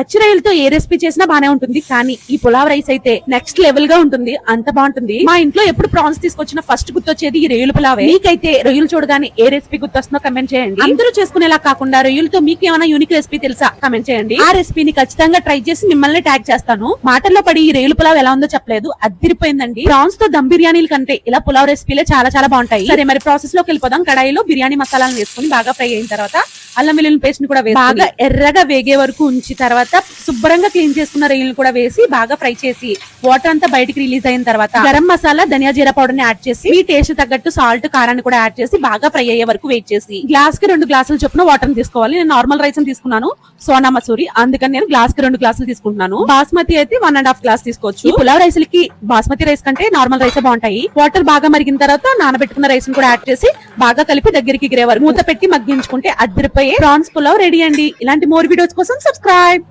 పచ్చి రొయ్యలతో ఏ రెసిపీ చేసినా బానే ఉంటుంది కానీ ఈ పులావ్ రైస్ అయితే నెక్స్ట్ లెవెల్గా ఉంటుంది అంత బాగుంటుంది. మా ఇంట్లో ఎప్పుడు ప్రాన్స్ తీసుకొచ్చిన ఫస్ట్ గుర్తొచ్చేది ఈ రొయ్యల పులావే. మీకైతే రొయ్యలు చూడగానే ఏ రెసిపీ గుర్తొస్తుందో కమెంట్ చేయండి. అందరూ చేసుకునేలా కాకుండా రొయ్యలతో మీకు ఏమైనా యూనిక్ రెసిపీ తెలుసా? కమెంట్ చేయండి. ఆ రెసిపీని ఖచ్చితంగా ట్రై చేసి మిమ్మల్ని ట్యాగ్ చేస్తాను. మాటల్లో పడి ఈ రొయ్యల పులావ్ ఎలా ఉందో చెప్పలేదు అదిరిపోయిందండి ప్రాన్స్తో దమ్ బిర్యానీల కంటే ఇలా పులావ్ రెసిపీలే చాలా చాలా బాగుంటాయి. సరే మరి ప్రాసెస్లోకి వెళ్ళిపోదాం. కడాయిలో బిర్యానీ మసాలాలు వేసుకుని బాగా ఫ్రై అయిన తర్వాత అల్లం వెల్లుల్లి పేస్ట్ని కూడా వేసి బాగా ఎర్రగా వేగే వరకు ఉంచి తర్వాత శుభ్రంగా క్లీన్ చేసుకున్న రొయ్యలను కూడా వేసి బాగా ఫ్రై చేసి వాటర్ అంతా బయటికి రిలీజ్ అయిన తర్వాత గరం మసాలా ధనియా జీరా పౌడర్ని యాడ్ చేసి మీ టేస్ట్ తగ్గట్టు సాల్ట్ కారాన్ని కూడా యాడ్ చేసి బాగా ఫ్రై అయ్యే వరకు వెయిట్ చేసి. గ్లాస్కి రెండు గ్లాసులు చొప్పున వాటర్ తీసుకోవాలి. నేను నార్మల్ రైస్ తీసుకున్నాను. సోనా మసూరి. అందుకని నేను గ్లాస్కి రెండు గ్లాసులు తీసుకుంటున్నాను. బాస్మతి అయితే వన్ అండ్ హాఫ్ గ్లాస్ తీసుకోవచ్చు. పులావ్ రైస్కి బాస్మతి రైస్ కంటే నార్మల్ రైస్ బాగుంటాయి. వాటర్ బాగా మరిగిన తర్వాత నానబెట్టుకున్న రైస్ని కూడా యాడ్ చేసి బాగా కలిపి దగ్గరికి గిరే వరకు మూత పెట్టి మగ్గించుకుంటే అద్దరిపోయే ప్రాన్స్ పులావ్ రెడీ అండి. ఇలాంటి మోర్ వీడియోస్ కోసం సబ్స్క్రైబ్